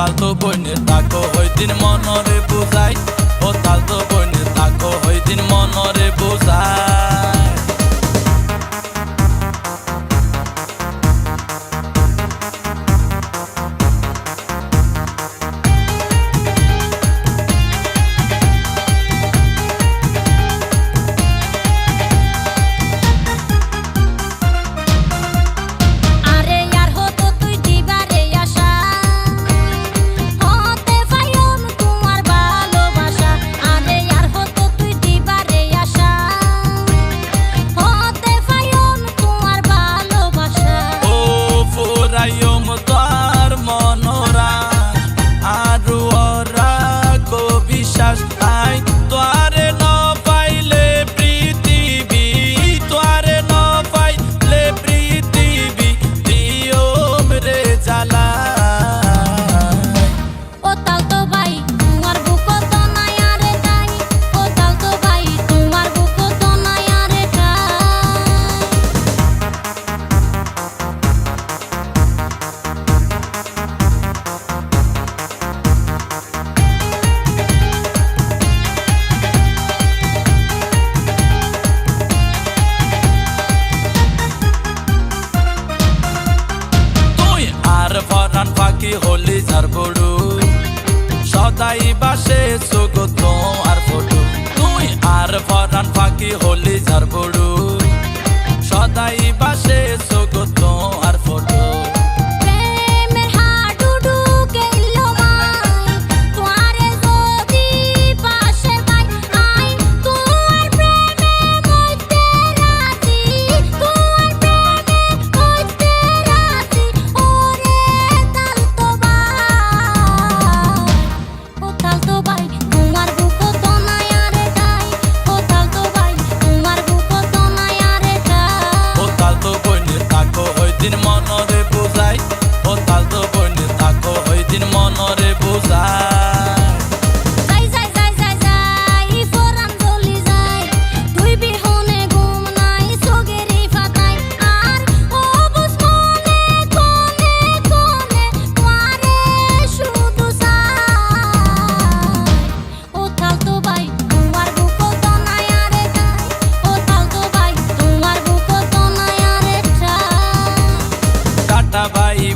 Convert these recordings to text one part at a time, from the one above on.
তার তো বইনে তাকো ওই দিন মনরে কি হলি যার বড়ু সদাই বাসে সুগত আর ফটো। তুই আর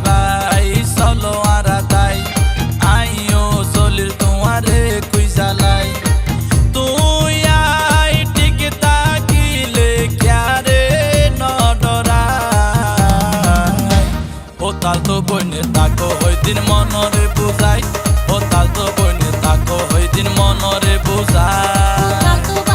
ভাই ভাই তাই। আইও চলির তোমারে কুই জ্বালাই। তুই আই টিকে তাকিলে ক্যারে নডরা ও তাল তো বইনে তাকো, ওই দিন মনরে বুঝাই। ও তাল তো তাকো, ওই দিন মনরে বুঝাই।